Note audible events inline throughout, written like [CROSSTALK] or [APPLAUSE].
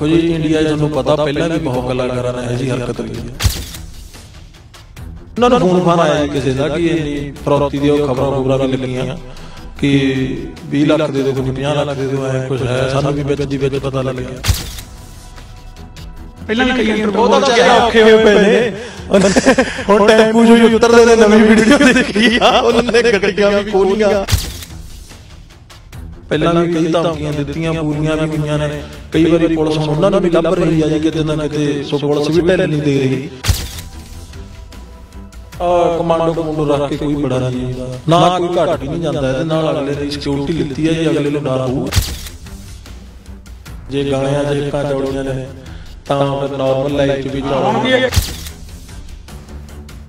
ਦੇਖੋ ਜੀ ਇੰਡੀਆ ਤੁਹਾਨੂੰ ਪਤਾ ਪਹਿਲਾਂ ਵੀ ਬਹੁਤ ਕਲਾਕਾਰਾਂ ਨੇ ਇਹੋ ਹਰਕਤ ਕੀਤੀ ਹੈ। ਉਹਨਾਂ ਨੂੰ ਫੋਨ ਫਾਨ ਆਇਆ ਕਿਸੇ ਦਾ ਕਿ ਇੰਨੀ ਫਰੋਤੀ ਦੀ ਉਹ ਖਬਰਾਂ ਖਬਰਾਂ ਵੀ ਲੱਗੀਆਂ ਕਿ 20 ਲੱਖ ਦੇ ਦਿਓ ਕੋਈ 50 ਲੱਖ ਦੇ ਦਿਓ ਐ ਕੁਝ ਹੈ ਸਾਨੂੰ ਵੀ ਵਿੱਚ ਦੀ ਵਿੱਚ ਪਤਾ ਲੱਗ ਗਿਆ। ਪਹਿਲਾਂ ਵੀ ਕਈ ਇੰਟਰਵਿਊ ਉਹ ਤਾਂ ਚਾਹੇ ਔਖੇ ਹੋਏ ਪਏ ਨੇ। ਹੁਣ ਟੈਂਪੂ ਜੋ ਉਤਰਦੇ ਨੇ ਨਵੀਂ ਵੀਡੀਓ ਦੇਖੀ ਆ ਉਹਨਾਂ ਨੇ ਗੱਡੀਆਂ ਵੀ ਖੋਲੀਆਂ। ਪਹਿਲਾਂ ਵੀ ਕਈ ਧਮਕੀਆਂ ਦਿੱਤੀਆਂ ਪੂਰੀਆਂ ਵੀ ਹੋਈਆਂ ਨੇ। ਕਈ ਵਾਰੀ ਪੁਲਿਸ ਹੁਣ ਉਹਨਾਂ ਨੂੰ ਵੀ ਲੱਭ ਰਹੀ ਆ ਜੀ ਕਿਤੇ ਨਾ ਕਿਤੇ ਸੋ ਪੁਲਿਸ ਵੀ ਢਿੱਲ ਨਹੀਂ ਦੇ ਰਹੀ। ਆ ਕਮਾਂਡੋ ਕਮਾਂਡੋ ਰੱਖ ਕੇ ਕੋਈ ਬੜਾ ਨਹੀਂ ਜਾਂਦਾ ਨਾ ਕੋਈ ਘਟ ਵੀ ਨਹੀਂ ਜਾਂਦਾ ਇਹਦੇ ਨਾਲ ਅਗਲੇ ਦੀ ਸਿਕਿਉਰਿਟੀ ਲਿੱਤੀ ਹੈ ਜੀ ਅਗਲੇ ਨੂੰ ਡਰ ਹੋਊ। ਜੇ ਗਾਣਿਆਂ 'ਚ ਹਿੱਕਾਂ ਚੌੜੀਆਂ ਨੇ ਤਾਂ ਫਿਰ ਨਾਰਮਲ ਲਾਈਫ 'ਚ ਵੀ ਚੌੜੀਆਂ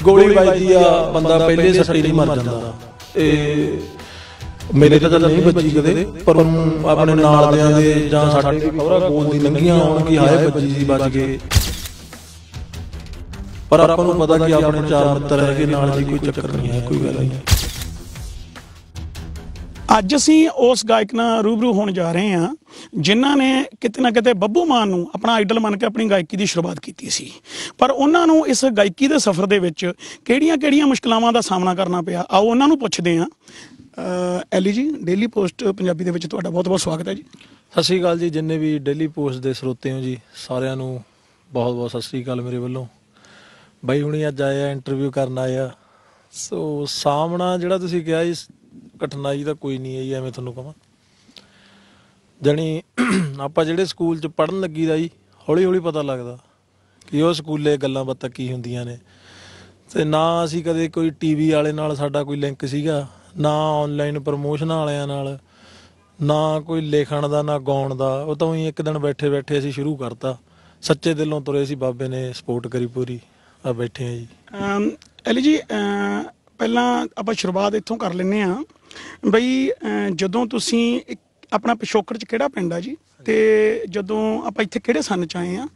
ਗੋਲੀ ਵੱਜਦੀ ਆ ਬੰਦਾ ਪਹਿਲੇ ਸੱਟੇ ਨਹੀਂ ਮਰ ਜਾਂਦਾ। ਇਹ ਮੇਰੇ ਤਾਂ ਚੱਲ ਨਹੀਂ ਵੱਜੀ ਕਦੇ ਪਰ ਆਪਣੇ ਨਾਲ ਦਿਆਂ ਦੇ ਜਾਂ ਸਾਡੇ ਵੀ ਖਬਰਾਂ ਗੋਲ ਦੀ ਲੰਗੀਆਂ ਹੋਣ ਕਿ ਹਾਏ ਵੱਜੀ ਸੀ ਵੱਜ ਕੇ। ਪਰ ਆਪਾਂ ਨੂੰ ਪਤਾ ਕਿ ਆਪਣੇ ਚਾਰ ਮਿੱਤਰ ਹੈਗੇ ਨਾਲ ਜੀ ਕੋਈ ਚੱਕਰ ਨਹੀਂ ਹੈ ਕੋਈ ਗੱਲ ਨਹੀਂ। ਅੱਜ ਅਸੀਂ ਉਸ ਗਾਇਕ ਨਾਲ ਰੂਬਰੂ ਹੋਣ ਜਾ ਰਹੇ ਹਾਂ ਜਿਨ੍ਹਾਂ ਨੇ ਕਿਤੇ ਨਾ ਕਿਤੇ ਬੱਬੂ ਮਾਨ ਨੂੰ ਆਪਣਾ ਆਈਡਲ ਮੰਨ ਕੇ ਆਪਣੀ ਗਾਇਕੀ ਦੀ ਸ਼ੁਰੂਆਤ ਕੀਤੀ ਸੀ। ਪਰ ਉਹਨਾਂ ਨੂੰ ਇਸ ਗਾਇਕੀ ਦੇ ਸਫ਼ਰ ਦੇ ਵਿੱਚ ਕਿਹੜੀਆਂ-ਕਿਹੜੀਆਂ ਮੁਸ਼ਕਲਾਂ ਦਾ ਸਾਹਮਣਾ ਕਰਨਾ ਪਿਆ? ਆਓ ਉਹਨਾਂ ਨੂੰ ਪੁੱਛਦੇ ਹਾਂ। ਐਲੀ ਜੀ ਡੇਲੀ ਪੋਸਟ ਪੰਜਾਬੀ ਦੇ ਵਿੱਚ ਤੁਹਾਡਾ ਬਹੁਤ-ਬਹੁਤ ਸਵਾਗਤ ਹੈ ਜੀ। ਸਤਿ ਸ਼੍ਰੀ ਅਕਾਲ ਜੀ, ਜਿੰਨੇ ਵੀ ਡੇਲੀ ਪੋਸਟ ਦੇ ਸਰੋਤੇ ਹੋ ਜੀ, ਸਾਰਿਆਂ ਨੂੰ ਬਹੁਤ ਬਹੁਤ ਸਤਿ ਸ਼੍ਰੀ ਅਕਾਲ ਮੇਰੇ ਵੱਲੋਂ। ਬਾਈ ਹੁਣੀ ਅੱਜ ਆਏ ਆ ਇੰਟਰਵਿਊ ਕਰਨ ਆਇਆ ਸੋ ਸਾਹਮਣਾ ਜਿਹੜਾ ਤੁਸੀਂ ਕਿਹਾ ਜੀ, ਕਠਿਨਾਈ ਤਾਂ ਕੋਈ ਨਹੀਂ ਹੈ ਜੀ, ਐਵੇਂ ਤੁਹਾਨੂੰ ਕਹਾਂ ਜਣੀ [CLEARS THROAT] ਆਪਾਂ ਜਿਹੜੇ ਸਕੂਲ 'ਚ ਪੜਨ ਲੱਗੀ ਦਾ ਜੀ ਹੌਲੀ ਹੌਲੀ ਪਤਾ ਲੱਗਦਾ ਕਿ ਉਹ ਸਕੂਲੇ ਗੱਲਾਂ ਬਾਤਾਂ ਕੀ ਹੁੰਦੀਆਂ ਨੇ। ਤੇ ਨਾ ਅਸੀਂ ਕਦੇ ਕੋਈ ਟੀਵੀ ਵਾਲੇ ਨਾਲ ਸਾਡਾ ਕੋਈ ਲਿੰਕ ਸੀਗਾ ਨਾ ਆਨਲਾਈਨ ਪ੍ਰਮੋਸ਼ਨ ਵਾਲਿਆਂ ਨਾਲ ਨਾ ਕੋਈ ਲਿਖਣ ਦਾ ਨਾ ਗਾਉਣ ਦਾ ਉਹ ਤਾਂ ਉਹੀ ਇੱਕ ਦਿਨ ਬੈਠੇ ਬੈਠੇ ਅਸੀਂ ਸ਼ੁਰੂ ਕਰਤਾ। ਸੱਚੇ ਦਿਲੋਂ ਤੁਰੇ ਸੀ ਬਾਬੇ ਨੇ ਸਪੋਰਟ ਕਰੀ ਪੂਰੀ ਆ ਬੈਠੇ ਆ ਜੀ। ਐਲੀ ਜੀ ਪਹਿਲਾਂ ਆਪਾਂ ਸ਼ੁਰੂਆਤ ਇੱਥੋਂ ਕਰ ਲੈਨੇ ਆ ਬਈ ਜਦੋਂ ਤੁਸੀਂ ਆਪਣਾ ਪਿਛੋਕੜ ਚ ਕਿਹੜਾ ਪਿੰਡ ਆ ਜੀ? ਤੇ ਜਦੋਂ ਆਪਾਂ ਇੱਥੇ ਕਿਹੜੇ ਸੰਨ ਚ ਆਏ ਆ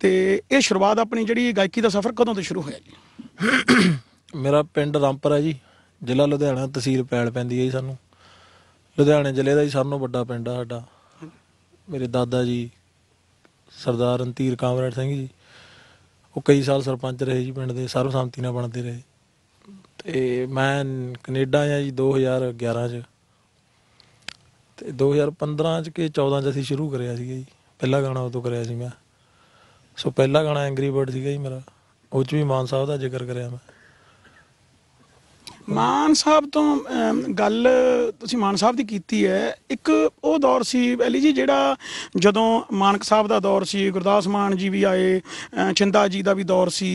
ਤੇ ਇਹ ਸ਼ੁਰੂਆਤ ਆਪਣੀ ਜਿਹੜੀ ਗਾਇਕੀ ਦਾ ਸਫ਼ਰ ਕਦੋਂ ਤੋਂ ਸ਼ੁਰੂ ਹੋਇਆ ਜੀ? ਮੇਰਾ ਪਿੰਡ ਰਾਮਪੁਰ ਹੈ ਜੀ। ਜ਼ਿਲ੍ਹਾ ਲੁਧਿਆਣਾ ਤਹਿਸੀਲ ਪੈਲ ਪੈਂਦੀ ਹੈ ਜੀ ਸਾਨੂੰ। ਲੁਧਿਆਣੇ ਜ਼ਿਲ੍ਹੇ ਦਾ ਹੀ ਸਭ ਤੋਂ ਵੱਡਾ ਪਿੰਡ ਆ ਸਾਡਾ। ਮੇਰੇ ਦਾਦਾ ਜੀ, ਸਰਦਾਰ ਰਣਧੀਰ ਕਾਮਰੇਡ ਸਿੰਘ ਜੀ, ਉਹ ਕਈ ਸਾਲ ਸਰਪੰਚ ਰਹੇ ਜੀ ਪਿੰਡ ਦੇ, ਸਰਬਸੰਮਤੀ ਨਾਲ ਬਣਦੇ ਰਹੇ। ਤੇ ਮੈਂ ਕੈਨੇਡਾ ਆ ਜੀ 2011 ਚ। ਤੇ 2015 ਚ ਕਿ 14 ਚ ਅਸੀਂ ਸ਼ੁਰੂ ਕਰਿਆ ਸੀਗਾ ਜੀ। ਪਹਿਲਾ ਗਾਣਾ ਉਦੋਂ ਕਰਿਆ ਸੀ ਮੈਂ। ਸੋ ਪਹਿਲਾ ਗਾਣਾ ਐਂਗਰੀ ਬਰਡ ਸੀਗਾ ਜੀ ਮੇਰਾ। ਉਹ ਚ ਵੀ ਮਾਨ ਸਾਹਿਬ ਦਾ ਜ਼ਿਕਰ ਕਰਿਆ ਮੈਂ। ਮਾਨ ਸਾਹਿਬ ਤੋਂ ਗੱਲ ਤੁਸੀਂ ਮਾਨ ਸਾਹਿਬ ਦੀ ਕੀਤੀ ਹੈ। ਇੱਕ ਉਹ ਦੌਰ ਸੀ ਐਲੀ ਜੀ ਜਿਹੜਾ ਜਦੋਂ ਮਾਨਕ ਸਾਹਿਬ ਦਾ ਦੌਰ ਸੀ ਗੁਰਦਾਸ ਮਾਨ ਜੀ ਵੀ ਆਏ ਅ, ਚਿੰਦਾ ਜੀ ਦਾ ਵੀ ਦੌਰ ਸੀ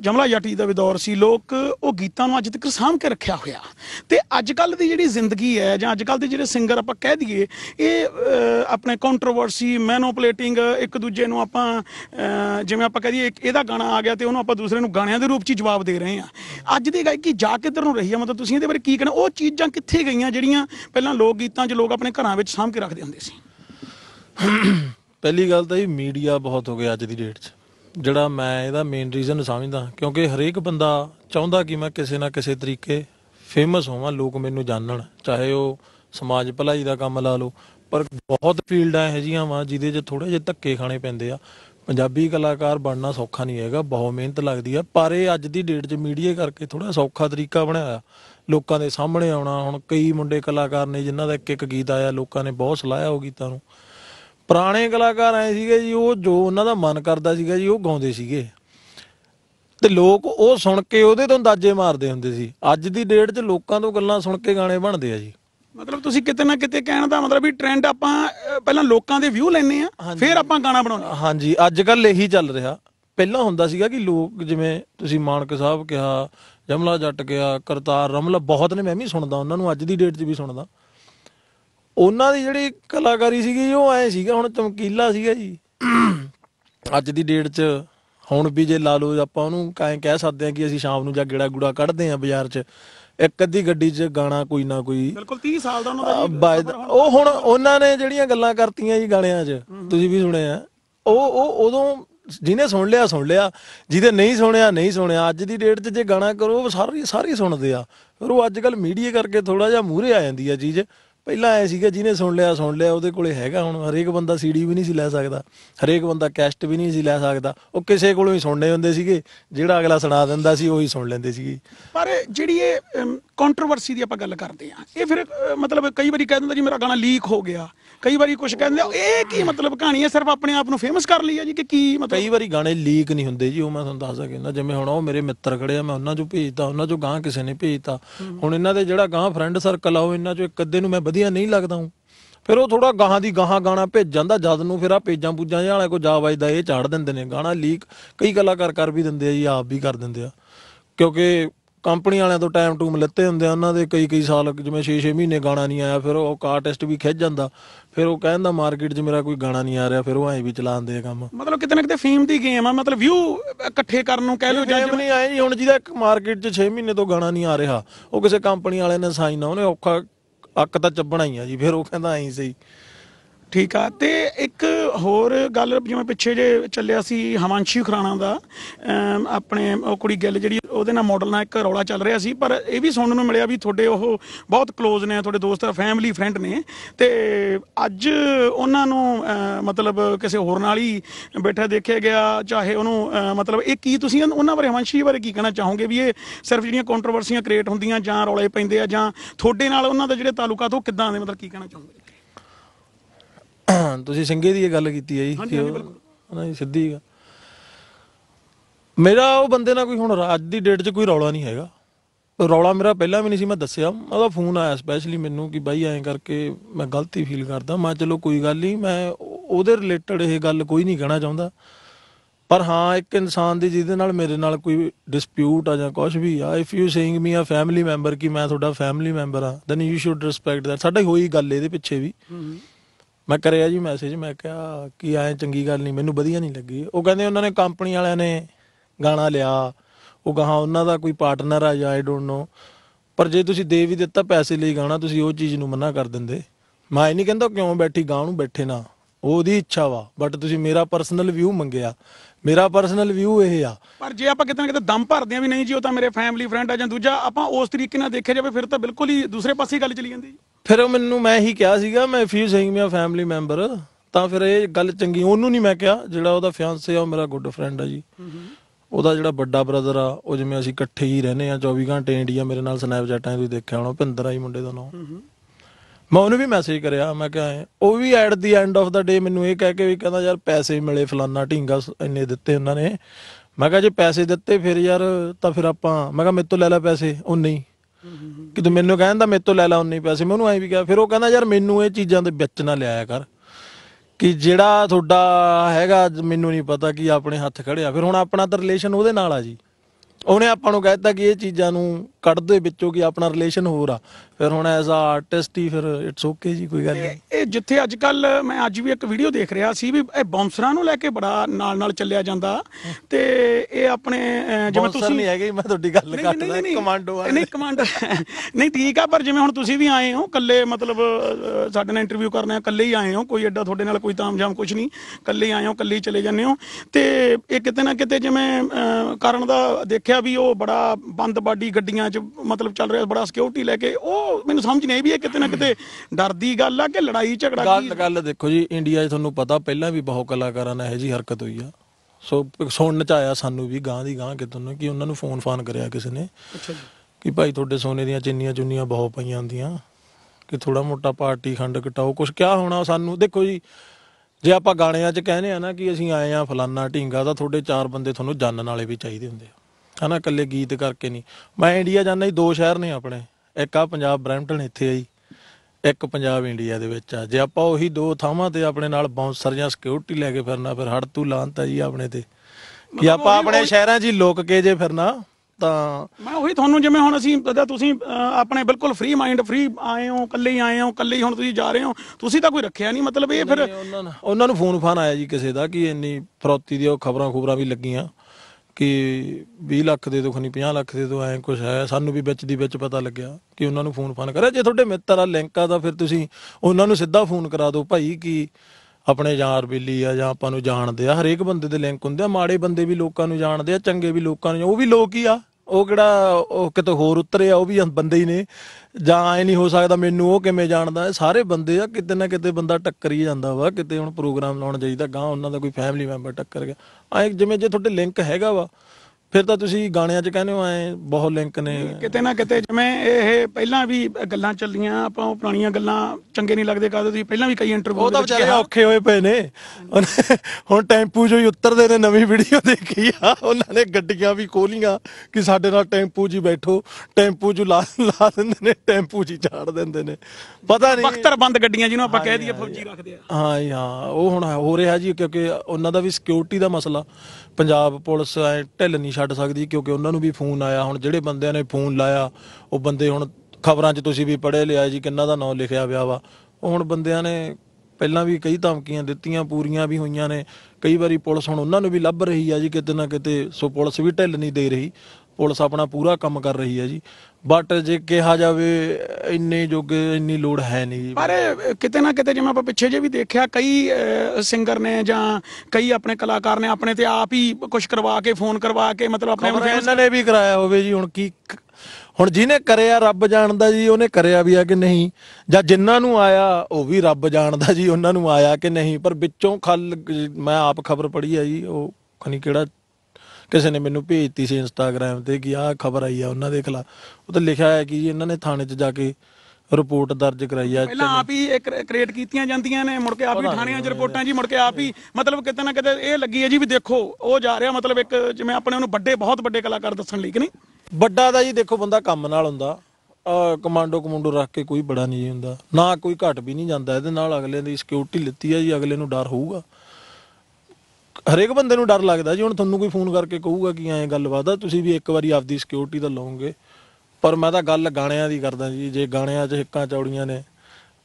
ਜਮਲਾ ਜੱਟ ਦਾ ਵੀ ਦੌਰ ਸੀ ਲੋਕ ਉਹ ਗੀਤਾਂ ਨੂੰ ਅੱਜ ਤੱਕ ਸਾਂਭ ਕੇ ਰੱਖਿਆ ਹੋਇਆ। ਤੇ ਅੱਜ ਕੱਲ ਦੀ ਜਿਹੜੀ ਜ਼ਿੰਦਗੀ ਹੈ ਜਾਂ ਅੱਜ ਕੱਲ ਦੇ ਜਿਹੜੇ ਸਿੰਗਰ ਆਪਾਂ ਕਹਿ ਦਈਏ ਇਹ ਆਪਣੇ ਕੰਟਰੋਵਰਸੀ ਮੈਨੋਪਲੇਟਿੰਗ ਇੱਕ ਦੂਜੇ ਨੂੰ ਆਪਾਂ ਜਿਵੇਂ ਆਪਾਂ ਕਹਿ ਦਈਏ ਇਹਦਾ ਗਾਣਾ ਆ ਗਿਆ ਤੇ ਉਹਨੂੰ ਆਪਾਂ ਦੂਸਰੇ ਨੂੰ ਗਾਣਿਆਂ ਦੇ ਰੂਪ 'ਚ ਜਵਾਬ ਦੇ ਰਹੇ ਹਾਂ। ਅੱਜ ਦੀ ਗਾਇਕੀ ਜਾ ਕੇ ਕਿੱਧਰ ਨੂੰ ਰਹੀ ਆ, ਮਤਲਬ ਤੁਸੀਂ ਇਹਦੇ ਬਾਰੇ ਕੀ ਕਹਿਣਾ? ਉਹ ਚੀਜ਼ਾਂ ਕਿੱਥੇ ਗਈਆਂ ਜਿਹੜੀਆਂ ਪਹਿਲਾਂ ਲੋਕ ਗੀਤਾਂ 'ਚ ਲੋਕ ਆਪਣੇ ਘਰਾਂ ਵਿੱਚ ਸਾਂਭ ਕੇ ਰੱਖਦੇ ਹੁੰਦੇ ਸੀ? ਪਹਿਲੀ ਗੱਲ ਤਾਂ ਇਹ ਮੀਡੀਆ ਬਹੁਤ ਹੋ ਗਿਆ ਅੱਜ ਦੀ ਡੇਟ 'ਚ। ਜਿਹੜਾ ਮੈਂ ਇਹਦਾ ਮੇਨ ਰੀਜ਼ਨ ਸਮਝਦਾ, ਕਿਉਂਕਿ ਹਰੇਕ ਬੰਦਾ ਚਾਹੁੰਦਾ ਕਿ ਮੈਂ ਕਿਸੇ ਨਾ ਕਿਸੇ ਤਰੀਕੇ ਫੇਮਸ ਹੋਵਾਂ, ਲੋਕ ਮੈਨੂੰ ਜਾਣਨ ਚਾਹੇ ਉਹ ਸਮਾਜ ਭਲਾਈ ਦਾ ਕੰਮ ਲਾ ਲਓ। ਪਰ ਬਹੁਤ ਫੀਲਡਾਂ ਇਹੋ ਜਿਹੀਆਂ ਵਾ, ਜਿਹਦੇ 'ਚ ਥੋੜੇ ਜਿਹੇ ਧੱਕੇ ਖਾਣੇ ਪੈਂਦੇ ਆ। ਪੰਜਾਬੀ ਕਲਾਕਾਰ ਬਣਨਾ ਸੌਖਾ ਨਹੀਂ ਹੈਗਾ, ਬਹੁਤ ਮਿਹਨਤ ਲੱਗਦੀ ਆ, ਪਰ ਇਹ ਅੱਜ ਦੀ ਡੇਟ 'ਚ ਮੀਡੀਆ ਕਰਕੇ ਥੋੜਾ ਸੌਖਾ ਤਰੀਕਾ ਬਣਾਇਆ। ਲੋਕਾਂ ਦੇ ਸਾਹਮਣੇ ਆਉਣਾ, ਹੁਣ ਕਈ ਮੁੰਡੇ ਕਲਾਕਾਰ ਨੇ ਜਿਨ੍ਹਾਂ ਦਾ ਇੱਕ ਇੱਕ ਗੀਤ ਆਇਆ, ਲੋਕਾਂ ਨੇ ਬਹੁਤ ਸਲਾਹਿਆ ਉਹ ਗੀਤਾਂ ਨੂੰ। ਪੁਰਾਣੇ ਕਲਾਕਾਰ ਆਏ ਸੀਗੇ ਜੀ, ਉਹ ਜੋ ਉਹਨਾਂ ਦਾ ਮਨ ਕਰਦਾ ਸੀਗਾ ਜੀ, ਉਹ ਗਾਉਂਦੇ ਸੀਗੇ। ਤੇ ਲੋਕ ਉਹ ਸੁਣ ਕੇ ਉਹਦੇ ਤੋਂ ਅੰਦਾਜ਼ੇ ਮਾਰਦੇ ਹੁੰਦੇ ਸੀ। ਅੱਜ ਦੀ ਡੇਟ 'ਚ ਲੋਕਾਂ ਤੋਂ ਗੱਲਾਂ ਸੁਣ ਕੇ ਗਾਣੇ ਬਣਦੇ ਆ ਜੀ। ਮਤਲਬ ਤੁਸੀਂ ਕਿਤੇ ਨਾ ਕਿਤੇ ਕਹਿਣ ਦਾ ਮਤਲਬ ਵੀ ਟ੍ਰੈਂਡ ਆਪਾਂ ਪਹਿਲਾਂ ਲੋਕਾਂ ਦੇ ਵਿਊ ਲੈਣੇ ਆ ਫਿਰ ਆਪਾਂ ਗਾਣਾ ਬਣਾਉਂਦੇ ਹਾਂ। ਹਾਂਜੀ ਅੱਜ ਕੱਲ ਇਹੀ ਚੱਲ ਰਿਹਾ। ਪਹਿਲਾਂ ਹੁੰਦਾ ਸੀਗਾ ਕਿ ਲੋਕ ਜਿਵੇਂ ਤੁਸੀਂ ਮਾਨਕ ਸਾਹਿਬ ਕਿਹਾ ਜਮਲਾ ਜੱਟ ਗਿਆ ਕਰਤਾਰ ਰਮਲਾ ਬਹੁਤ ਨੇ ਮੈਂ ਵੀ ਸੁਣਦਾ ਉਹਨਾਂ ਨੂੰ ਅੱਜ ਦੀ ਡੇਟ 'ਚ ਵੀ ਸੁਣਦਾ। ਉਹਨਾਂ ਦੀ ਜਿਹੜੀ ਕਲਾਕਾਰੀ ਸੀਗੀ ਉਹ ਐ ਸੀਗਾ ਹੁਣ ਚਮਕੀਲਾ ਸੀਗਾ ਜੀ। ਅੱਜ ਦੀ ਡੇਟ 'ਚ ਹੁਣ ਵੀ ਜੇ ਲਾ ਲਓ ਆਪਾਂ ਉਹਨੂੰ ਕਾਇ ਕਹਿ ਸਕਦੇ ਆ ਕਿ ਅਸੀਂ ਸ਼ਾਮ ਨੂੰ ਜਾ ਗੇੜਾ ਗੂੜਾ ਕੱਢਦੇ ਆ ਬਾਜ਼ਾਰ 'ਚ ਇੱਕ ਅੱਧੀ ਗੱਡੀ 'ਚ ਗਾਣਾ ਕੋਈ ਨਾ ਕੋਈ ਬਿਲਕੁਲ 30 ਸਾਲ ਦਾ ਉਹਨਾਂ ਦਾ ਜੀ ਉਹ ਹੁਣ। ਉਹਨਾਂ ਨੇ ਜਿਹੜੀਆਂ ਗੱਲਾਂ ਕਰਤੀਆਂ ਜੀ ਗਾਣਿਆਂ 'ਚ ਤੁਸੀਂ ਵੀ ਸੁਣਿਆ। ਉਹ ਉਹ ਉਦੋਂ ਜਿਹਨੇ ਸੁਣ ਲਿਆ ਸੁਣ ਲਿਆ। ਜਿਹਦੇ ਨਹੀਂ ਸੁਣਿਆ ਨਹੀਂ ਸੁਣਿਆ। ਅੱਜ ਦੀ ਡੇਟ 'ਚ ਜੇ ਗਾਣਾ ਕਰੋ ਉਹ ਸਾਰੇ ਸਾਰੇ ਸੁਣਦੇ ਆ। ਪਰ ਉਹ ਅੱਜ ਕੱਲ ਮੀਡੀਆ ਕਰਕੇ ਥੋੜਾ ਜਿਹਾ ਮੂਹਰੇ ਆ ਜਾਂਦੀ ਆ ਚੀਜ਼। ਪਹਿਲਾਂ ਐ ਸੀਗਾ, ਜਿਹਨੇ ਸੁਣ ਲਿਆ ਸੁਣ ਲਿਆ, ਉਹਦੇ ਕੋਲੇ ਹੈਗਾ ਹੁਣ। ਹਰੇਕ ਬੰਦਾ ਸੀਡੀ ਵੀ ਨਹੀਂ ਸੀ ਲੈ ਸਕਦਾ। ਹਰੇਕ ਬੰਦਾ ਕੈਸਟ ਵੀ ਨਹੀਂ ਸੀ ਲੈ ਸਕਦਾ। ਉਹ ਕਿਸੇ ਕੋਲੋਂ ਹੀ ਸੁਣਨੇ ਹੁੰਦੇ ਸੀਗੇ, ਜਿਹੜਾ ਅਗਲਾ ਸੁਣਾ ਦਿੰਦਾ ਸੀ, ਉਹੀ ਸੁਣ ਲੈਂਦੇ ਸੀਗੇ। ਪਰ ਜਿਹੜੀ ਇਹ ਕੰਟਰੋਵਰਸੀ ਦੀ ਆਪਾਂ ਗੱਲ ਕਰਦੇ ਆ ਇਹ ਫਿਰ ਮਤਲਬ ਕਈ ਵਾਰੀ ਕਹਿ ਦਿੰਦਾ ਜੀ, ਮੇਰਾ ਗਾਣਾ ਲੀਕ ਹੋ ਗਿਆ। ਕਈ ਵਾਰੀ ਕੁਝ ਕਹਿੰਦੇ ਇਹ ਕੀ ਮਤਲਬ ਕਹਾਣੀ ਹੈ? ਸਿਰਫ ਆਪਣੇ ਆਪ ਨੂੰ ਫੇਮਸ ਕਰ ਲਈ ਹੈ ਜੀ ਕਿ ਕੀ ਮਤਲਬ? ਕਈ ਵਾਰੀ ਗਾਣੇ ਲੀਕ ਨਹੀਂ ਹੁੰਦੇ ਜੀ, ਉਹ ਮੈਂ ਤੁਹਾਨੂੰ ਦੱਸ ਸਕਦਾ। ਜਿਵੇਂ ਹੁਣ ਉਹ ਮੇਰੇ ਮਿੱਤਰ ਖੜੇ ਆ, ਮੈਂ ਉਹਨਾਂ ਚੋਂ ਭੇਜਤਾ, ਉਹਨਾਂ ਚੋਂ ਗਾਂ ਕਿਸੇ ਨੇ ਭੇਜਤਾ। ਹੁਣ ਇਹਨਾਂ ਦੇ ਜਿਹੜਾ ਗਾਂ ਫਰੈਂਡ ਸਰਕਲ ਆ, ਉਹ ਇਹਨਾਂ ਚੋਂ ਇੱਕ ਅੱਧੇ ਨੂੰ ਮੈਂ ਵਧੀਆ ਨਹੀਂ ਲੱਗਦਾ ਹੂੰ। ਫਿਰ ਉਹ ਥੋੜਾ ਗਾਹਾਂ ਦੀ ਗਾਹਾਂ ਗਾਣਾ ਭੇਜ ਜਾਂਦਾ ਜਦ ਨੂੰ ਫਿਰ ਆ ਪੇਜਾਂ ਪੂਜਾਂ ਜਿਹੇ ਵਾਲੇ ਕੋ ਜਾ ਵੱਜਦਾ, ਇਹ ਚਾੜ ਦਿੰਦੇ ਨੇ। ਗਾਣਾ ਲੀਕ ਕਈ ਕਲਾਕਾਰ ਕਰ ਵੀ ਦਿੰਦੇ ਆ ਜੀ, ਆਪ ਵੀ ਕਰ ਦਿੰਦੇ ਆ। ਕਿਉਂਕਿ ਕੰਪਨੀ ਵਾਲਿਆਂ ਤੋਂ ਟਾਈਮ ਟੂਮ ਲੱਤੇ ਹੁੰਦੇ ਆ ਉਹਨਾਂ ਦੇ ਕਈ ਕਈ ਸਾਲ ਜਿਵੇਂ 6-6 ਮਹੀਨੇ ਗਾਣਾ ਨਹੀਂ ਆਇਆ ਫਿਰ ਉਹ ਆਰਟਿਸਟ ਵੀ ਖਿੱਚ ਜਾਂਦਾ ਫਿਰ ਉਹ ਕਹਿੰਦਾ ਮਾਰਕੀਟ 'ਚ ਮੇਰਾ ਕੋਈ ਗਾਣਾ ਨਹੀਂ ਆ ਰਿਹਾ ਫਿਰ ਉਹ ਐਂ ਵੀ ਚਲਾਉਂਦੇ ਆ ਕੰਮ। ਮਤਲਬ ਕਿਤੇ ਨਾ ਕਿਤੇ ਫੇਮ ਦੀ ਗੇਮ ਆ ਮਤਲਬ ਵਿਊ ਇਕੱਠੇ ਕਰਨ ਨੂੰ ਕਹਿ ਲਓ ਜਾਂ ਨਹੀਂ ਆਏ ਜੀ ਹੁਣ ਜਿਹਦਾ ਇੱਕ ਮਾਰਕੀਟ 'ਚ 6 ਮਹੀਨੇ ਤੋਂ ਗਾਣਾ ਨਹੀਂ ਆ ਰਿਹਾ ਉਹ ਕਿਸੇ ਕੰਪਨੀ ਵਾਲੇ ਨੇ ਸਾਈਨ ਨਾ ਉਹਨੇ ਔਖਾ ਅੱਕ ਤਾਂ ਚੱਬਣਾ ਹੀ ਆ ਜੀ ਫਿਰ ਉਹ ਕਹਿੰਦਾ ਐਂ ਸਹੀ। ਠੀਕ ਆ। ਤੇ ਇੱਕ ਹੋਰ ਗੱਲ ਜਿਵੇਂ ਪਿੱਛੇ ਜੇ ਚੱਲਿਆ ਸੀ ਹਮਾਂਸ਼ੀ ਖਰਾਣਾ ਦਾ ਆਪਣੇ ਉਹ ਕੁੜੀ ਗਿੱਲ ਜਿਹੜੀ, ਉਹਦੇ ਨਾਲ ਮਾਡਲ ਨਾਲ ਇੱਕ ਰੌਲਾ ਚੱਲ ਰਿਹਾ ਸੀ, ਪਰ ਇਹ ਵੀ ਸੁਣਨ ਨੂੰ ਮਿਲਿਆ ਵੀ ਤੁਹਾਡੇ ਉਹ ਬਹੁਤ ਕਲੋਜ਼ ਨੇ, ਤੁਹਾਡੇ ਦੋਸਤ ਫੈਮਿਲੀ ਫਰੈਂਡ ਨੇ। ਤੇ ਅੱਜ ਉਹਨਾਂ ਨੂੰ ਮਤਲਬ ਕਿਸੇ ਹੋਰ ਨਾਲ ਹੀ ਬੈਠਾ ਦੇਖਿਆ ਗਿਆ, ਚਾਹੇ ਉਹਨੂੰ ਮਤਲਬ ਇਹ ਕੀ ਤੁਸੀਂ ਉਹਨਾਂ ਬਾਰੇ ਹਮਾਂਸ਼ੀ ਬਾਰੇ ਕੀ ਕਹਿਣਾ ਚਾਹੋਗੇ ਵੀ ਇਹ ਸਿਰਫ ਜਿਹੜੀਆਂ ਕੰਟਰੋਵਰਸੀਆਂ ਕ੍ਰੀਏਟ ਹੁੰਦੀਆਂ ਜਾਂ ਰੌਲੇ ਪੈਂਦੇ ਆ ਜਾਂ ਤੁਹਾਡੇ ਨਾਲ ਉਹਨਾਂ ਦਾ ਜਿਹੜੇ ਤਾਲੁਕਾਤ ਉਹ ਕਿੱਦਾਂ ਦੇ, ਮਤਲਬ ਕੀ ਕਹਿਣਾ ਚਾਹੋਗੇ? [COUGHS] ਤੁਸੀਂ ਸਿੰਘੇ ਦੀ ਇਹ ਗੱਲ ਕੀਤੀ ਹੈ ਜੀ ਕਿ ਉਹ ਹਨਾ ਜੀ ਸਿੱਧੀ ਗਾ ਮੇਰਾ ਉਹ ਬੰਦੇ ਨਾਲ ਕੋਈ ਹੁਣ ਅੱਜ ਦੀ ਡੇਟ 'ਚ ਕੋਈ ਰੌਲਾ ਨਹੀਂ ਹੈਗਾ। ਰੌਲਾ ਮੇਰਾ ਪਹਿਲਾਂ ਵੀ ਨਹੀਂ ਸੀ ਮੈਂ ਦੱਸਿਆ। ਉਹਦਾ ਫੋਨ ਆਇਆ ਸਪੈਸ਼ਲੀ ਮੈਨੂੰ ਕਿ ਬਾਈ ਐਂ ਕਰਕੇ ਮੈਂ ਗਲਤੀ ਫੀਲ ਕਰਦਾ। ਮੈਂ ਚਲੋ ਕੋਈ ਗੱਲ ਨਹੀਂ ਮੈਂ ਉਹ- ਉਹਦੇ ਰਿਲੇਟਡ ਇਹ ਗੱਲ ਕੋਈ ਨਹੀਂ ਕਹਿਣਾ ਚਾਹੁੰਦਾ। ਪਰ ਹਾਂ ਇੱਕ ਇਨਸਾਨ ਦੀ ਜਿਹਦੇ ਨਾਲ ਮੇਰੇ ਨਾਲ ਕੋਈ ਡਿਸਪਿਊਟ ਆ ਜਾਂ ਕੁਝ ਵੀ ਆ ਇਫ ਯੂ ਸੇਇੰਗ ਮੀ ਆ ਫੈਮਿਲੀ ਮੈਂਬਰ ਕਿ ਮੈਂ ਤੁਹਾਡਾ ਫੈਮਿਲੀ ਮੈਂਬਰ ਆ then you should respect that ਸਾਡਾ ਹੋਈ ਗੱਲ ਇਹਦੇ ਪਿੱਛੇ ਵੀ। ਮੈਂ ਕਰਿਆ ਜੀ ਮੈਸੇਜ ਮੈਂ ਕਿਹਾ ਕਿ ਐ ਚੰਗੀ ਗੱਲ ਨਹੀਂ, ਮੈਨੂੰ ਵਧੀਆ ਨਹੀਂ ਲੱਗੀ। ਉਹ ਕਹਿੰਦੇ ਉਹਨਾਂ ਨੇ ਕੰਪਨੀ ਵਾਲਿਆਂ ਨੇ ਗਾਣਾ ਲਿਆ। ਉਹ ਗਾਹਾਂ ਉਹਨਾਂ ਦਾ ਕੋਈ ਪਾਰਟਨਰ ਆ ਜਾਂ ਆਈ ਡੋਨਟ ਨੋ ਪਰ ਜੇ ਤੁਸੀਂ ਦੇ ਵੀ ਦਿੱਤਾ ਪੈਸੇ ਲਈ ਗਾਣਾ, ਤੁਸੀਂ ਉਹ ਚੀਜ਼ ਨੂੰ ਮਨਾ ਕਰ ਦਿੰਦੇ। ਮੈਂ ਇਹ ਨਹੀਂ ਕਹਿੰਦਾ ਕਿਉਂ ਬੈਠੀ ਗਾਂ ਨੂੰ ਬੈਠੇ ਨਾ। ਉਹਦੀ ਇੱਛਾ ਵਾ ਬਟ ਤੁਸੀਂ ਮੇਰਾ ਪਰਸਨਲ ਵਿਊ ਮੰਗਿਆ। ਮੇਰਾ ਪਰਸਨਲ ਵਿਊ ਇਹ ਆ। ਪਰ ਜੇ ਆਪਾਂ ਕਿਤੇ ਨਾ ਕਿਤੇ ਦਮ ਭਰਦੇ ਆ ਵੀ ਨਹੀਂ ਜੀ ਉਹ ਤਾਂ ਮੇਰੇ ਫੈਮਿਲੀ ਫਰੈਂਡ ਆ ਜਾਂ ਦੂਜਾ ਆਪਾਂ ਉਸ ਤਰੀਕੇ ਨਾਲ ਦੇਖਿਆ ਜਾਵੇ ਫਿਰ ਤਾਂ ਬਿਲਕੁਲ ਹੀ ਦੂਸਰੇ ਪਾਸੇ ਗੱਲ ਚਲੀ ਜਾਂਦੀ ਫਿਰ ਉਹ ਮੈਨੂੰ ਮੈਂ ਹੀ ਕਿਹਾ ਸੀਗਾ ਮੈਂ ਫੀਲ ਸੇਇੰਗ ਮੀ ਆ ਫੈਮਿਲੀ ਮੈਂਬਰ ਤਾਂ ਫਿਰ ਇਹ ਗੱਲ ਚੰਗੀ ਉਹਨੂੰ ਨਹੀਂ ਮੈਂ ਕਿਹਾ ਜਿਹੜਾ ਉਹਦਾ ਫਿਆਂਸੇ ਆ ਉਹ ਮੇਰਾ ਗੁੱਡ ਫਰੈਂਡ ਆ ਜੀ। ਉਹਦਾ ਜਿਹੜਾ ਵੱਡਾ ਬ੍ਰਦਰ ਆ ਉਹ ਜਿਵੇਂ ਅਸੀਂ ਇਕੱਠੇ ਹੀ ਰਹਿੰਦੇ ਆ 24 ਘੰਟੇ ਇੰਡੀਆ ਮੇਰੇ ਨਾਲ ਸਨੈਪਚੈਟਾਂ ਤੁਸੀਂ ਦੇਖਿਆ ਹੋਣਾ ਭਿੰਦਰ ਆਈ ਮੁੰਡੇ ਦਾ ਨਾਮ। ਮੈਂ ਉਹਨੂੰ ਵੀ ਮੈਸੇਜ ਕਰਿਆ, ਮੈਂ ਕਿਹਾ ਐਂ। ਉਹ ਵੀ at the end of the day ਮੈਨੂੰ ਇਹ ਕਹਿ ਕੇ ਵੀ ਕਹਿੰਦਾ, ਯਾਰ ਪੈਸੇ ਮਿਲੇ ਫਲਾਨਾ ਢੀਂਗਾ ਸ- ਇੰਨੇ ਦਿੱਤੇ ਉਹਨਾਂ ਨੇ। ਮੈਂ ਕਿਹਾ, ਜੇ ਪੈਸੇ ਦਿੱਤੇ ਫਿਰ ਯਾਰ ਤਾਂ ਫਿਰ ਆਪਾਂ ਮੈਂ ਕਿਹਾ, ਮੇਰੇ ਤੋਂ ਲੈ ਲੈ ਪੈਸੇ ਉਹ ਨਹੀਂ ਕਿ ਤੂੰ ਮੈਨੂੰ ਕਹਿੰਦਾ ਮੇਰੇ ਤੋਂ ਲੈ ਲੈ ਉਨੇ ਹੀ ਪੈਸੇ। ਮੈਂ ਉਹਨੂੰ ਐਂ ਵੀ ਕਿਹਾ, ਫਿਰ ਉਹ ਕਹਿੰਦਾ, ਯਾਰ ਮੈਨੂੰ ਇਹ ਚੀਜ਼ਾਂ ਦੇ ਵਿੱਚ ਨਾ ਲਿਆਇਆ ਕਰ, ਕਿ ਜਿਹੜਾ ਤੁਹਾਡਾ ਹੈਗਾ, ਮੈਨੂੰ ਨਹੀਂ ਪਤਾ ਕਿ ਆਪਣੇ ਹੱਥ ਖੜਿਆ ਫਿਰ ਹੁਣ ਆਪਣਾ ਤਾਂ ਰਿਲੇਸ਼ਨ ਉਹਦੇ ਨਾਲ ਆ ਜੀ। ਉਹਨੇ ਆਪਾਂ ਨੂੰ ਕਹਿ ਦਿੱਤਾ ਕਿ ਇਹ ਚੀਜ਼ਾਂ ਨੂੰ ਕੱਢ ਦੇ ਵਿੱਚੋਂ ਕਿ ਆਪਣਾ ਰਿਲੇਸ਼ਨ ਹੋਰ ਆ। ਫਿਰ ਹੁਣ ਐਜ਼ ਆ ਆਰਟਿਸਟ ਹੀ ਫਿਰ ਇਟਸ ਓਕੇ ਜੀ ਕੋਈ ਗੱਲ ਨਹੀਂ। ਇਹ ਜਿੱਥੇ ਅੱਜ ਕੱਲ ਮੈਂ ਅੱਜ ਵੀ ਇੱਕ ਵੀਡੀਓ ਦੇਖ ਰਿਹਾ ਸੀ ਵੀ ਇਹ ਬੌਂਸਰਾਂ ਨੂੰ ਲੈ ਕੇ ਬੜਾ ਨਾਲ ਨਾਲ ਚੱਲਿਆ ਜਾਂਦਾ। ਤੇ ਇਹ ਆਪਣੇ ਜਿਵੇਂ ਤੁਸੀਂ ਨਹੀਂ ਹੈਗੇ ਮੈਂ ਤੁਹਾਡੀ ਗੱਲ ਨਹੀਂ, ਕੱਟ ਨਹੀਂ, ਲਿਆ ਨਹੀਂ, ਕਮਾਂਡੋ ਆ ਨਹੀਂ ਕਮਾਂਡੋ ਨਹੀਂ ਠੀਕ ਆ ਪਰ ਜਿਵੇਂ ਹੁਣ ਤੁਸੀਂ ਵੀ ਆਏ ਹੋ ਕੱਲੇ ਮਤਲਬ ਸਾਡੇ ਨਾਲ ਇੰਟਰਵਿਊ ਕਰਨੇ ਆ ਕੱਲੇ ਹੀ ਆਏ ਹੋ ਕੋਈ ਐਡਾ ਤੁਹਾਡੇ ਨਾਲ ਕੋਈ ਤਾਮਝਾਮ ਕੁਝ ਨਹੀਂ। ਕੱਲੇ ਆਏ ਹੋ ਕੱਲੇ ਹੀ ਚਲੇ ਜਾਂਦੇ ਹੋ। ਤੇ ਇਹ ਕਿਤੇ ਨਾ ਕਿਤੇ ਜਿਵੇਂ ਕਰਨ ਦਾ ਦੇਖਿਆ ਵੀ ਉਹ ਬੜਾ ਬੰਦ ਬਾਡੀ ਗੱਡੀਆਂ 'ਚ ਮਤਲਬ ਚੱਲ ਰਿਹਾ ਬੜਾ ਸਿਕਿਉਰਿਟੀ ਲੈ ਕੇ ਉਹ ਮੈਨੂੰ ਸਮਝ ਨਹੀਂ ਆਈ ਵੀ ਇਹ ਕਿਤੇ ਨਾ ਕਿਤੇ ਡਰ ਦੀ ਗੱਲ ਆ ਕਿ ਲੜਾਈ ਝਗੜਾ ਗੱਲ ਗੱਲ ਦੇਖੋ ਜੀ ਇੰਡੀਆ 'ਚ ਤੁਹਾਨੂੰ ਪਤਾ ਪਹਿਲਾਂ ਵੀ ਬਹੁਤ ਕਲਾਕਾਰਾਂ ਨਾਲ ਇਹੋ ਜੀ ਹਰਕਤ ਹੋਈ ਆ। ਸੋ ਸੁਣਨ ਚ ਆਇਆ ਸਾਨੂੰ ਵੀ ਗਾਂ ਦੀ ਗਾਂ ਕਿਤੋਂ ਨਾ ਕਿ ਉਹਨਾਂ ਨੂੰ ਫੋਨ ਫਾਨ ਕਰਿਆ ਕਿਸੇ ਨੇ। ਅੱਛਾ ਜੀ। ਕਿ ਭਾਈ ਤੁਹਾਡੇ ਸੋਨੇ ਦੀਆਂ ਚਿੰਨੀਆਂ ਚੁੰਨੀਆਂ ਬਹੁਤ ਪਈਆਂ ਹੁੰਦੀਆਂ ਕਿ ਥੋੜਾ ਮੋਟਾ ਪਾਰਟੀ ਖੰਡ ਕਟਾਓ ਕੁਛ ਕਿਆ ਹੋਣਾ ਸਾਨੂੰ ਦੇਖੋ ਜੀ ਜੇ ਆਪਾਂ ਗਾਣਿਆਂ 'ਚ ਕਹਿੰਦੇ ਆ ਨਾ ਕਿ ਅਸੀਂ ਆਏ ਆ ਫਲਾਨਾ ਢੀਂਗਾ ਤਾਂ ਤੁਹਾਡੇ ਚਾਰ ਬੰਦੇ ਤੁਹਾਨੂੰ ਜਾਣਨ ਵਾਲੇ ਵੀ ਚਾਹੀਦੇ ਹੁੰਦੇ ਆ। ਹਨਾ ਇਕੱਲੇ ਗੀਤ ਕਰਕੇ ਨਹੀਂ। ਮੈਂ ਇੰਡੀਆ ਜਾਂਦਾ ਜੀ ਦੋ ਸ਼ਹਿਰ ਨੇ ਆਪਣੇ। ਇੱਕ ਆ ਪੰਜਾਬ ਬਰੈਂਪਟਨ ਇੱਥੇ ਆ ਜੀ ਇੱਕ ਪੰਜਾਬ ਇੰਡੀਆ ਦੇ ਵਿੱਚ ਆ। ਜੇ ਆਪਾਂ ਉਹੀ ਦੋ ਥਾਵਾਂ ਤੇ ਆਪਣੇ ਨਾਲ ਬਾਉਂਸਰ ਜਾਂ ਸਿਕਿਉਰਿਟੀ ਲੈ ਕੇ ਫਿਰਨਾ ਫਿਰ ਹੜ ਤੂੰ ਲਾਂਤਾ ਜੀ ਆਪਣੇ ਤੇ। ਕਿ ਆਪਾਂ ਆਪਣੇ ਸ਼ਹਿਰਾਂ 'ਚ ਹੀ ਲੁੱਕ ਕੇ ਜੇ ਫਿਰਨਾ ਤਾਂ ਮੈਂ ਉਹੀ ਤੁਹਾਨੂੰ ਜਿਵੇਂ ਹੁਣ ਅਸੀਂ ਪਤਾ ਤੁਸੀਂ ਆਪਣੇ ਬਿਲਕੁਲ ਫ੍ਰੀ ਮਾਈਂਡ ਫ੍ਰੀ ਆਏ ਹੋ ਇਕੱਲੇ ਹੀ ਆਏ ਹੋ ਇਕੱਲੇ ਹੀ ਹੁਣ ਤੁਸੀਂ ਜਾ ਰਹੇ ਹੋ ਤੁਸੀਂ ਤਾਂ ਕੋਈ ਰੱਖਿਆ ਨਹੀਂ ਮਤਲਬ ਇਹ ਫਿਰ ਉਹਨਾਂ ਨੂੰ ਫੋਨ ਫਾਨ ਆਇਆ ਜੀ ਕਿਸੇ ਦਾ ਕਿ ਇੰਨੀ ਫਰੌਤੀ ਦੀ ਉਹ ਖਬਰਾਂ ਖੁਬਰਾਂ ਵੀ ਲੱਗੀਆਂ। ਕਿ 20 ਲੱਖ ਦੇ ਦੋ ਖਨੀ 50 ਲੱਖ ਦੇ ਦੋ ਐ ਕੁਝ ਹੈ। ਸਾਨੂੰ ਵੀ ਵਿੱਚ ਦੀ ਵਿੱਚ ਪਤਾ ਲੱਗਿਆ ਕਿ ਉਹਨਾਂ ਨੂੰ ਫੋਨ ਫਾਨ ਕਰਿਆ। ਜੇ ਤੁਹਾਡੇ ਮਿੱਤਰ ਆ, ਲਿੰਕ ਆ ਤਾਂ ਫਿਰ ਤੁਸੀਂ ਉਹਨਾਂ ਨੂੰ ਸਿੱਧਾ ਫੋਨ ਕਰਾ ਦਿਓ ਭਾਈ ਕਿ ਆਪਣੇ ਯਾਰ ਬੇਲੀ ਆ ਜਾਂ ਆਪਾਂ ਨੂੰ ਜਾਣਦੇ ਆ। ਹਰੇਕ ਬੰਦੇ ਦੇ ਲਿੰਕ ਹੁੰਦੇ ਆ। ਮਾੜੇ ਬੰਦੇ ਵੀ ਲੋਕਾਂ ਨੂੰ ਜਾਣਦੇ ਆ, ਚੰਗੇ ਵੀ ਲੋਕਾਂ ਨੂੰ। ਉਹ ਵੀ ਲੋਕ ਹੀ ਆ। ਉਹ ਕਿਹੜਾ, ਉਹ ਕਿਤੇ ਹੋਰ ਉਤਰੇ ਆ, ਉਹ ਵੀ ਬੰਦੇ ਹੀ ਨੇ। ਜਾਂ ਐ ਨਹੀਂ ਹੋ ਸਕਦਾ ਮੈਨੂੰ ਉਹ ਕਿਵੇਂ ਜਾਣਦਾ। ਸਾਰੇ ਬੰਦੇ ਆ, ਕਿਤੇ ਨਾ ਕਿਤੇ ਬੰਦਾ ਟੱਕਰ ਹੀ ਜਾਂਦਾ ਵਾ। ਕਿਤੇ ਹੁਣ ਪ੍ਰੋਗਰਾਮ ਲਾਉਣ ਜਾਈਦਾ ਗਾਂ ਉਹਨਾਂ ਦਾ ਕੋਈ ਫੈਮਿਲੀ ਮੈਂਬਰ ਟੱਕਰ ਗਿਆ। ਐ ਜਿਵੇਂ ਜੇ ਤੁਹਾਡੇ ਲਿੰਕ ਹੈਗਾ ਵਾ ਫਿਰ ਤਾਂ ਤੁਸੀਂ ਗਾਣਿਆਂ 'ਚ ਕਹਿੰਦੇ ਹੋ ਐ ਬਹੁਤ ਲਿੰਕ ਨੇ। ਕਿਤੇ ਨਾ ਕਿਤੇ ਜਿਵੇਂ ਇਹ ਪਹਿਲਾਂ ਵੀ ਗੱਲਾਂ ਚੱਲੀਆਂ ਆਪਾਂ ਉਹ ਪੁਰਾਣੀਆਂ ਗੱਲਾਂ ਚੰਗੇ ਨਹੀਂ ਲੱਗਦੇ ਕਰਦੇ ਤੁਸੀਂ ਪਹਿਲਾਂ ਵੀ ਕਈ ਇੰਟਰਵਿਊ ਉਹ ਤਾਂ ਵਿਚਾਰੇ ਔਖੇ ਹੋਏ ਪਏ ਨੇ। [LAUGHS] ਹੁਣ ਟੈਂਪੂ 'ਚੋਂ ਹੀ ਉਤਰਦੇ ਨੇ ਨਵੀਂ ਵੀਡੀਓ ਦੇਖੀ ਆ। ਉਹਨਾਂ ਨੇ ਗੱਡੀਆਂ ਵੀ ਖੋਲੀਆਂ ਕਿ ਸਾਡੇ ਨਾਲ ਟੈਂਪੂ 'ਚ ਬੈਠੋ। ਟੈਂਪੂ 'ਚ ਲਾ ਲਾ ਦਿੰਦੇ ਨੇ ਟੈਂਪੂ 'ਚ ਹੀ ਝਾੜ ਦਿੰਦੇ ਨੇ। ਪਤਾ ਨਹੀਂ। ਬਖਤਰ ਬੰਦ ਗੱਡੀਆਂ ਜਿਹਨੂੰ ਆਪਾਂ ਕਹਿ ਦਈਏ ਫੌਜੀ ਰੱਖਦੇ ਆ। ਹਾਂ ਹਾਂ। ਉਹ ਹੁਣ ਹੋ ਰਿਹਾ ਜੀ ਕਿਉਂਕਿ ਉਹਨਾਂ ਦਾ ਵੀ ਸਿਕਿਉਰਿਟੀ ਦਾ ਮਸਲਾ। ਪੰਜਾਬ ਪੁਲਿਸ ਐ ਢਿੱਲ ਨਹੀਂ ਛੱਡ ਸਕਦੀ ਕਿਉਂਕਿ ਉਹਨਾਂ ਨੂੰ ਵੀ ਫੋਨ ਆਇਆ। ਹੁਣ ਜਿਹੜੇ ਬੰਦਿਆਂ ਨੇ ਫੋਨ ਲਾਇਆ, ਉਹ ਬੰਦੇ ਹੁਣ ਖਬਰਾਂ 'ਚ ਤੁਸੀਂ ਵੀ ਪੜ੍ਹੇ ਲਿਆ ਜੀ, ਕਿੰਨਾ ਦਾ ਨਾਂ ਲਿਖਿਆ ਪਿਆ ਵਾ। ਉਹ ਹੁਣ ਬੰਦਿਆਂ ਨੇ ਪਹਿਲਾਂ ਵੀ ਕਈ ਧਮਕੀਆਂ ਦਿੱਤੀਆਂ, ਪੂਰੀਆਂ ਵੀ ਹੋਈਆਂ ਨੇ। ਕਈ ਵਾਰੀ ਪੁਲਿਸ ਹੁਣ ਉਹਨਾਂ ਨੂੰ ਵੀ ਲੱਭ ਰਹੀ ਆ ਜੀ ਕਿਤੇ ਨਾ ਕਿਤੇ, ਸੋ ਪੁਲਿਸ ਵੀ ਢਿੱਲ ਨਹੀਂ ਦੇ ਰਹੀ। ਪੁਲਿਸ ਆਪਣਾ ਪੂਰਾ ਕੰਮ ਕਰ ਰਹੀ ਹੈ ਜੀ। ਬਟ ਜੇ ਕਿਹਾ ਜਾਵੇ ਇੰਨੇ ਜੋਗੇ ਇੰਨੀ ਲੋੜ ਹੈ ਨਹੀਂ ਜੀ। ਪਰ ਕਿਤੇ ਨਾ ਕਿਤੇ ਜਿਵੇਂ ਆਪਾਂ ਪਿੱਛੇ ਜੇ ਵੀ ਦੇਖਿਆ ਕਈ ਸਿੰਗਰ ਨੇ ਜਾਂ ਕਈ ਆਪਣੇ ਕਲਾਕਾਰ ਨੇ ਆਪਣੇ ਤੇ ਆਪ ਹੀ ਕੁਝ ਕਰਵਾ ਕੇ ਫੋਨ ਕਰਵਾ ਕੇ ਮਤਲਬ ਆਪਣੇ ਖਬਰ ਇਹਨਾਂ ਨੇ ਵੀ ਕਰਾਇਆ ਹੋਵੇ ਜੀ। ਹੁਣ ਕੀ ਹੁਣ ਜਿਹਨੇ ਕਰਿਆ ਰੱਬ ਜਾਣਦਾ ਜੀ ਉਹਨੇ ਕਰਿਆ ਵੀ ਆ ਕਿ ਨਹੀਂ? ਜਾਂ ਜਿਨ੍ਹਾਂ ਨੂੰ ਆਇਆ ਉਹ ਵੀ ਰੱਬ ਜਾਣਦਾ ਜੀ ਉਹਨਾਂ ਨੂੰ ਆਇਆ ਕਿ ਨਹੀਂ? ਪਰ ਵਿੱਚੋਂ ਖਲ ਮੈਂ ਆਪ ਖਬਰ ਪੜ੍ਹੀ ਆ ਜੀ ਉਹ ਖਣੀ ਕਿਹੜਾ ਕਿਸੇ ਨੇ ਮੈਨੂੰ ਭੇਜਤੀ ਸੀ ਇੰਸਟਾਗ੍ਰam ਤੇ ਕਿ ਆਹ ਖਬਰ ਆਈ ਆ ਉਹਨਾਂ ਦੇ ਖਿਲਾਫ। ਉਹ ਤੇ ਲਿਖਿਆ ਹੈ ਕਿ ਜੀ ਇਹਨਾਂ ਨੇ ਥਾਣੇ 'ਚ ਜਾ ਕੇ ਰਿਪੋਰਟ ਦਰਜ ਕਰਾਈ ਆ। ਪਹਿਲਾਂ ਆਪ ਹੀ ਕ੍ਰੀਏਟ ਕੀਤੀਆਂ ਜਾਂਦੀਆਂ ਨੇ ਮੁੜ ਕੇ ਆਪ ਹੀ ਥਾਣਿਆਂ 'ਚ ਰਿਪੋਰਟਾਂ ਜੀ ਮੁੜ ਕੇ ਆਪ ਹੀ ਮਤਲਬ ਕਿਤੇ ਨਾ ਕਿਤੇ ਇਹ ਲੱਗੀ ਹੈ ਜੀ ਵੀ ਦੇਖੋ ਉਹ ਜਾ ਰਿਹਾ ਮਤਲਬ ਇੱਕ ਜਿਵੇਂ ਆਪਣੇ ਉਹਨੂੰ ਵੱਡੇ ਬਹੁਤ ਵੱਡੇ ਕਲਾਕਾਰ ਦੱਸਣ ਲਈ ਕਿ ਨਹੀਂ? ਵੱਡਾ ਦਾ ਜੀ ਦੇਖੋ ਬੰਦਾ ਕੰਮ ਨਾਲ ਹੁੰਦਾ। ਆ ਕਮਾਂਡੋ ਕਮੁੰਡੋ ਰੱਖ ਕੇ ਕੋਈ ਬੜਾ ਨਹੀਂ ਹੁੰਦਾ। ਨਾ ਕੋਈ ਘਟ ਵੀ ਨਹੀਂ ਜਾਂਦਾ। ਇਹਦੇ ਨਾਲ ਅਗਲੇ ਦੀ ਸਿਕਿਉਰਿਟੀ ਲਿੱਤੀ ਹੈ ਜੀ ਅਗਲੇ ਨੂੰ ਡਰ ਹੋਊਗਾ। ਹਰੇਕ ਬੰਦੇ ਨੂੰ ਡਰ ਲੱਗਦਾ ਜੀ, ਹੁਣ ਤੁਹਾਨੂੰ ਕੋਈ ਫੋਨ ਕਰਕੇ ਕਹੂਗਾ ਕਿ ਐਂ ਗੱਲਬਾਤ ਆ, ਤੁਸੀਂ ਵੀ ਇੱਕ ਵਾਰੀ ਆਪਦੀ ਸਿਕਿਉਰਿਟੀ ਦਾ ਲਓਗੇ। ਪਰ ਮੈਂ ਤਾਂ ਗੱਲ ਗਾਣਿਆਂ ਦੀ ਕਰਦਾ ਜੀ, ਜੇ ਗਾਣਿਆਂ 'ਚ ਹਿੱਕਾਂ ਚੌੜੀਆਂ ਨੇ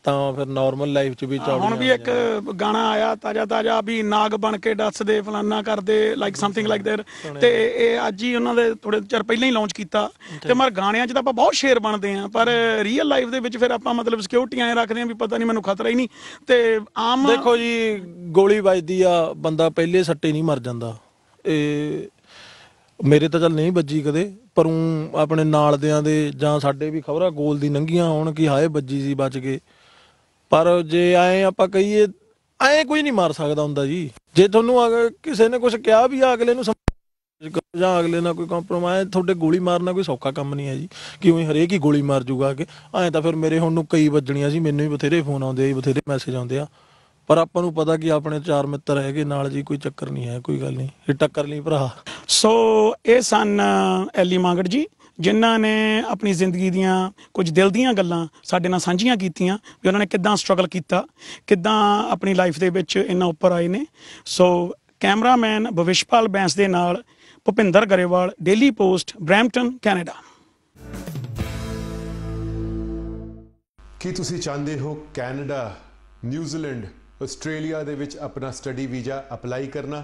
ਤਾਂ ਫਿਰ ਨਾਰਮਲ ਲਾਈਫ 'ਚ ਵੀ ਚੌੜੀਆਂ ਹੁਣ ਵੀ ਇੱਕ ਗਾਣਾ ਆਇਆ ਤਾਜਾ ਤਾਜਾ ਵੀ ਨਾਗ ਬਣ ਕੇ ਦੱਸਦੇ ਫਲਾਨਾ ਕਰਦੇ ਲਾਈਕ ਸਮਥਿੰਗ ਲਾਈਕ ਦੇਰ ਤੇ ਇਹ ਅੱਜ ਹੀ ਉਹਨਾਂ ਦੇ ਥੋੜੇ ਚਿਰ ਪਹਿਲਾਂ ਹੀ ਲਾਂਚ ਕੀਤਾ। ਤੇ ਮਰ ਗਾਣਿਆਂ 'ਚ ਤਾਂ ਆਪਾਂ ਬਹੁਤ ਸ਼ੇਰ ਬਣਦੇ ਆ ਪਰ ਰੀਅਲ ਲਾਈਫ ਦੇ ਵਿੱਚ ਫਿਰ ਆਪਾਂ ਮਤਲਬ ਸਿਕਿਉਰਿਟੀਆਂ ਰੱਖਦੇ ਆ ਵੀ ਪਤਾ ਨਹੀਂ ਮੈਨੂੰ ਖਤਰਾ ਹੀ ਨਹੀਂ। ਤੇ ਆਮ ਦੇਖੋ ਜੀ ਗੋਲੀ ਵੱਜਦੀ ਆ ਬੰਦਾ ਪਹਿਲੇ ਸੱਟੇ ਨਹੀਂ ਮਰ ਜਾਂਦਾ। ਇਹ ਮੇਰੇ ਤਾਂ ਚੱਲ ਨਹੀਂ ਵੱਜੀ ਕਦੇ ਪਰ ਊਂ ਆਪਣੇ ਨਾਲ ਦਿਆਂ ਦੇ ਜਾਂ ਸਾਡੇ ਵੀ ਖਬਰਾਂ ਗੋਲ ਦੀ ਨੰਗੀਆਂ ਹੋਣ ਕਿ ਹਾਏ ਵੱਜੀ ਸੀ ਬਚ ਗਏ। ਪਰ ਜੇ ਐ ਆਪਾਂ ਕਹੀਏ, ਐ ਕੋਈ ਨਹੀਂ ਮਾਰ ਸਕਦਾ ਹੁੰਦਾ ਜੀ। ਜੇ ਤੁਹਾਨੂੰ ਅਗਰ ਕਿਸੇ ਨੇ ਕੁਝ ਕਿਹਾ ਵੀ ਆ ਅਗਲੇ ਨੂੰ ਜਾਂ ਅਗਲੇ ਨਾਲ ਕੋਈ ਕੰਪਰੋਮਾਈਜ਼ ਤੁਹਾਡੇ ਗੋਲੀ ਮਾਰਨਾ ਕੋਈ ਸੌਖਾ ਕੰਮ ਨਹੀਂ ਹੈ ਜੀ। ਕਿ ਹਰੇਕ ਹੀ ਗੋਲੀ ਮਾਰ ਜੂਗਾ ਕਿ ਐਂ ਤਾਂ ਫਿਰ ਮੇਰੇ ਹੁਣ ਨੂੰ ਕਈ ਵੱਜਣੀਆਂ ਸੀ, ਮੈਨੂੰ ਵੀ ਬਥੇਰੇ ਫੋਨ ਆਉਂਦੇ ਆ ਬਥੇਰੇ ਮੈਸੇਜ ਆਉਂਦੇ ਆ। ਪਰ ਆਪਾਂ ਨੂੰ ਪਤਾ ਕਿ ਆਪਣੇ ਚਾਰ ਮਿੱਤਰ ਹੈਗੇ, ਨਾਲ ਜੀ ਕੋਈ ਚੱਕਰ ਨਹੀਂ ਹੈ, ਕੋਈ ਗੱਲ ਨਹੀਂ। ਇਹ ਟੱਕਰ ਲਈ ਭਰਾ। ਸੋ ਇਹ ਸਨ ਐਲੀ ਮਾਂਗੜ ਜੀ। ਜਿਨ੍ਹਾਂ ਨੇ ਆਪਣੀ ਜ਼ਿੰਦਗੀ ਦੀਆਂ ਕੁਝ ਦਿਲ ਦੀਆਂ ਗੱਲਾਂ ਸਾਡੇ ਨਾਲ ਸਾਂਝੀਆਂ ਕੀਤੀਆਂ ਵੀ ਉਹਨਾਂ ਨੇ ਕਿੱਦਾਂ ਸਟਰਗਲ ਕੀਤਾ, ਕਿੱਦਾਂ ਆਪਣੀ ਲਾਈਫ ਦੇ ਵਿੱਚ ਇੰਨਾ ਉੱਪਰ ਆਏ ਨੇ। ਸੋ ਕੈਮਰਾਮੈਨ ਭਵਿਸ਼ਪਾਲ ਬੈਂਸ ਦੇ ਨਾਲ Bhupinder Grewal Daily Post Brampton Canada ਕੀ ਤੁਸੀਂ ਚਾਹੁੰਦੇ ਹੋ ਕੈਨੇਡਾ, ਨਿਊਜ਼ੀਲੈਂਡ, ਆਸਟ੍ਰੇਲੀਆ ਦੇ ਵਿੱਚ ਆਪਣਾ ਸਟੱਡੀ ਵੀਜ਼ਾ ਅਪਲਾਈ ਕਰਨਾ?